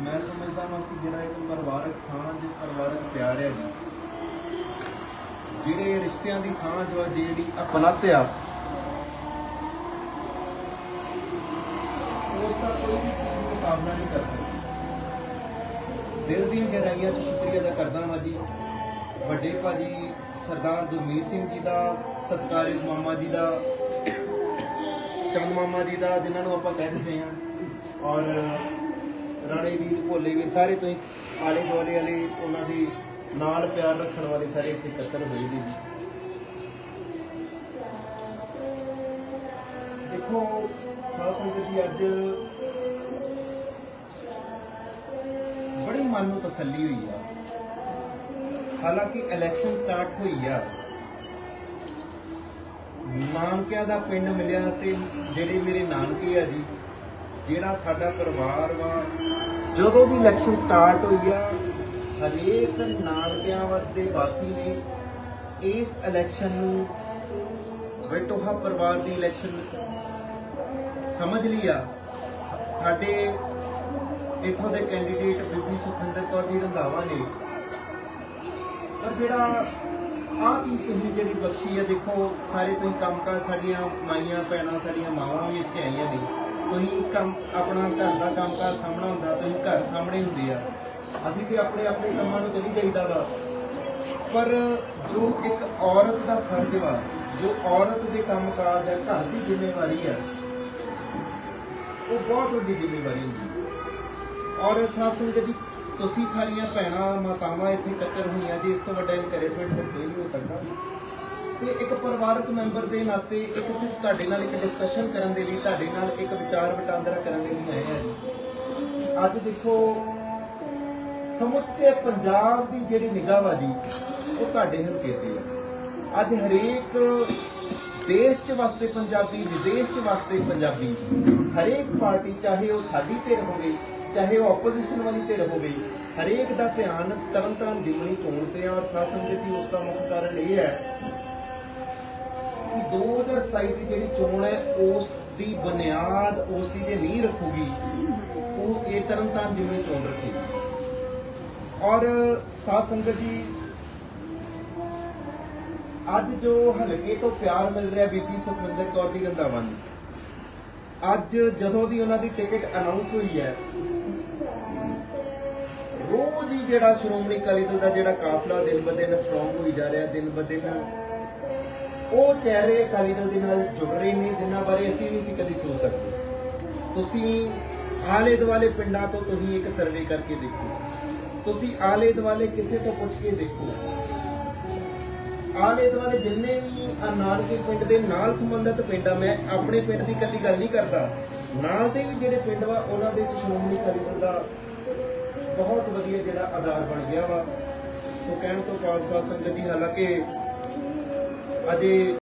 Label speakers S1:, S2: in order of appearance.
S1: ਮੈਂ ਸਮਝਦਾ ਹਾਂ ਕਿ ਜਿਹੜਾ ਇੱਕ ਪਰਿਵਾਰਕ ਸਾਂਝ, ਪਰਿਵਾਰਕ ਪਿਆਰ ਹੈ ਜੀ, ਜਿਹੜੇ ਰਿਸ਼ਤਿਆਂ ਦੀ ਸਾਂਝ ਵਾ, ਜਿਹੜੀ ਅਪਣਤ ਆ, ਉਸ ਦਾ ਕੋਈ ਵੀ ਚੀਜ਼ ਮੁਕਾਬਲਾ ਨਹੀਂ ਕਰ ਸਕਦੀ। ਦਿਲ ਦੀਆਂ ਗਹਿਰਾਈਆਂ 'ਚ ਸ਼ੁਕਰੀਆ ਅਦਾ ਕਰਦਾ ਹਾਂ ਜੀ। ਵੱਡੇ ਭਾਜੀ ਸਰਦਾਰ ਗੁਰਮੀਤ ਸਿੰਘ ਜੀ ਦਾ, ਸਤਿਕਾਰਯੋਗ ਮਾਮਾ ਜੀ ਦਾ, ਚੰਦ ਮਾਮਾ ਜੀ ਦਾ, ਜਿਨ੍ਹਾਂ ਨੂੰ ਆਪਾਂ ਕਹਿ ਦਿੰਦੇ ਹਾਂ। ਔਰ ਰਾਣੇ ਵੀਰ ਭੋਲੇ ਵੀ ਸਾਰੇ ਤੋਂ ਆਲੇ ਦੁਆਲੇ ਵਾਲੇ, ਉਹਨਾਂ ਦੀ ਨਾਲ ਪਿਆਰ ਰੱਖਣ ਵਾਲੇ ਸਾਰੇ ਇੱਥੇ ਇਕੱਤਰ ਹੋਏ ਨੇ। ਦੇਖੋ, ਸਾਧ ਸੰਗਤ ਜੀ, ਅੱਜ ਬੜੀ ਮਨ ਨੂੰ ਤਸੱਲੀ ਹੋਈ ਆ। ਹਾਲਾਂਕਿ ਇਲੈਕਸ਼ਨ ਸਟਾਰਟ ਹੋਈ ਆ। ਨਾਨਕਿਆਂ ਦਾ ਪਿੰਡ ਮਿਲਿਆ ਤੇ ਜਿਹੜੇ ਮੇਰੇ ਨਾਨਕੇ ਆ ਜੀ ਜਿਹੜਾ ਸਾਡਾ ਪਰਿਵਾਰ ਵਾ, ਜਦੋਂ ਦੀ ਇਲੈਕਸ਼ਨ ਸਟਾਰਟ ਹੋਈ ਆ, ਹਰੇਕ ਨਾਨਕਿਆਂ ਦੇ ਵਾਸੀ ਨੇ ਇਸ ਇਲੈਕਸ਼ਨ ਨੂੰ ਬੇਟੋਹਾ ਪਰਿਵਾਰ ਦੀ ਇਲੈਕਸ਼ਨ ਸਮਝ ਲਿਆ ਸਾਡੇ ਇਥੋਂ ਦੇ ਕੈਂਡੀਡੇਟ ਬੀਬੀ ਸੁਖਿੰਦਰ ਕੌਰ ਜੀ ਰੰਧਾਵਾ ਨੇ। ਪਰ ਜਿਹੜਾ ਆਹ ਚੀਜ਼ ਤੁਸੀਂ ਜਿਹੜੀ ਬਖਸ਼ੀ ਹੈ ਦੇਖੋ, ਸਾਰੇ ਤੁਸੀਂ ਕੰਮਕਾਰ ਸਾਡੀਆਂ ਮਾਈਆਂ, ਭੈਣਾਂ, ਸਾਡੀਆਂ ਮਾਵਾਂ ਵੀ ਇੱਥੇ ਆਈਆਂ ਨੇ। ਤੁਸੀਂ ਕੰਮ, ਆਪਣਾ ਘਰ ਦਾ ਕੰਮ ਕੰਮਕਾਰ ਸਾਹਮਣਾ ਹੁੰਦਾ, ਤੁਸੀਂ ਘਰ ਸਾਹਮਣੇ ਹੁੰਦੇ ਆ। ਅਸੀਂ ਤੇ ਆਪਣੇ ਆਪਣੇ ਕੰਮਾਂ ਨੂੰ ਚਲੀ ਜਾਈਦਾ ਵਾ। ਪਰ ਜੋ ਇੱਕ ਔਰਤ ਦਾ ਫਰਜ਼ ਵਾ, ਜੋ ਔਰਤ ਦੇ ਕੰਮਕਾਜ ਹੈ ਘਰ ਦੀ ਜ਼ਿੰਮੇਵਾਰੀ ਆ, ਉਹ ਬਹੁਤ ਵੱਡੀ ਜ਼ਿੰਮੇਵਾਰੀ ਹੁੰਦੀ ਔਰਤ ਔਰ ਸਾਧ ਜੀ, ਤੁਸੀਂ ਸਾਰੀਆਂ ਭੈਣਾਂ ਮਾਤਾਵਾਂ ਇੱਥੇ ਇਕੱਤਰ ਹੋਈਆਂ, ਜੀ ਇਸ ਤੋਂ ਵੱਡਾ ਇਨਕਰੇਜਮੈਂਟ ਹੋਰ ਕੋਈ ਨਹੀਂ ਹੋ ਸਕਦਾ। ਤੇ ਇੱਕ ਪਰਿਵਾਰਕ ਮੈਂਬਰ ਦੇ ਨਾਤੇ ਇੱਕ ਸਿਰਫ ਤੁਹਾਡੇ ਨਾਲ ਇੱਕ ਡਿਸਕਸ਼ਨ ਕਰਨ ਦੇ ਲਈ, ਤੁਹਾਡੇ ਨਾਲ ਇੱਕ ਵਿਚਾਰ ਵਟਾਂਦਰਾ ਕਰਨ ਦੇ ਲਈ ਆਏ ਹਾਂ। ਜੀ ਅੱਜ ਦੇਖੋ, ਸਮੁੱਚੇ ਪੰਜਾਬ ਦੀ ਜਿਹੜੀ ਨਿਗਾਹਬਾਜ਼ੀ, ਉਹ ਤੁਹਾਡੇ ਹਲਕੇ ਤੇ ਆ ਅੱਜ ਹਰੇਕ ਦੇਸ਼ ਚ ਵਸਦੇ ਪੰਜਾਬੀ, ਵਿਦੇਸ਼ ਚ ਵਸਦੇ ਪੰਜਾਬੀ, ਹਰੇਕ ਪਾਰਟੀ ਚਾਹੇ ਉਹ ਸਾਡੀ ਧਿਰ ਹੋਵੇ, ਚਾਹੇ ਉਹ ਆਪੋਜੀਸ਼ਨ ਵਾਲੀ ਧਿਰ ਹੋਵੇ, ਹਰੇਕ ਦਾ ਧਿਆਨ ਤਰਨਤਾਰਨ ਜਿਮਨੀ ਚੋਣ ਤੇ ਆ ਔਰ ਸਾਸਨ ਦੇ ਦੀ ਉਸ ਦਾ ਮੁੱਖ ਕਾਰਨ ਇਹ ਹੈ ਕਿ 2027 ਦੀ ਜਿਹੜੀ ਚੋਣ ਹੈ, ਉਸ ਦੀ ਬੁਨਿਆਦ, ਉਸ ਦੀ ਜੇ ਨੀਂਹ ਰੱਖੂਗੀ, ਉਹ ਇਹ ਤਰਨਤਾਰਨ ਜਿਮਣੀ ਚੋਣ ਰੱਖੇਗੀ ਔਰ ਸਾਧ ਸੰਗਤ ਜੀ, ਅੱਜ ਜੋ ਹਲਕੇ ਤੋਂ ਪਿਆਰ ਮਿਲ ਰਿਹਾ ਬੀਬੀ ਸੁਖਵਿੰਦਰ ਕੌਰ ਦੀ ਰੰਧਾਵਾ ਨੂੰ, ਅੱਜ ਜਦੋਂ ਦੀ ਉਹਨਾਂ ਦੀ ਟਿਕਟ ਅਨਾਉਂਸ ਹੋਈ ਹੈ, ਰੋਜ਼ ਹੀ ਜਿਹੜਾ ਸ਼੍ਰੋਮਣੀ ਅਕਾਲੀ ਦਲ ਦਾ ਜਿਹੜਾ ਕਾਫਲਾ ਦਿਨ ਬ ਦਿਨ ਸਟਰੋਂਗ ਹੋਈ ਜਾ ਰਿਹਾ ਦਿਨ ਬ ਦਿਨ ਉਹ ਚਿਹਰੇ ਅਕਾਲੀ ਦਲ ਦੇ ਨਾਲ ਜੁੜ ਰਹੇ ਨੇ, ਜਿਨ੍ਹਾਂ ਬਾਰੇ ਅਸੀਂ ਨਹੀਂ ਸੀ ਕਦੀ ਸੋਚ ਸਕਦੇ। ਤੁਸੀਂ ਆਲੇ ਦੁਆਲੇ ਪਿੰਡਾਂ ਤੋਂ ਤੁਸੀਂ ਇੱਕ ਸਰਵੇ ਕਰਕੇ ਦੇਖੋ। ਤੁਸੀਂ ਆਲੇ ਦੁਆਲੇ ਕਿਸੇ ਤੋਂ ਪੁੱਛ ਕੇ ਦੇਖੋ। ਆਲੇ ਦੁਆਲੇ ਜਿੰਨੇ ਵੀ ਆਹ ਨਾਨਕੇ ਪਿੰਡ ਦੇ ਨਾਲ ਸੰਬੰਧਿਤ ਪਿੰਡ ਆ, ਮੈਂ ਆਪਣੇ ਪਿੰਡ ਦੀ ਇਕੱਲੀ ਗੱਲ ਨਹੀਂ ਕਰਦਾ। ਨਾਲ ਦੇ ਵੀ ਜਿਹੜੇ ਪਿੰਡ ਵਾ, ਉਹਨਾਂ ਦੇ ਸ਼੍ਰੋਮਣੀ ਅਕਾਲੀ ਦਲ ਦਾ ਬਹੁਤ ਵਧੀਆ ਜਿਹੜਾ ਆਧਾਰ ਬਣ ਗਿਆ ਵਾ। ਸੋ ਕਹਿਣ ਤੋਂ ਖਾਲਸਾ, ਸੰਗਤ ਜੀ, ਹਾਲਾਂਕਿ ਅਜੇ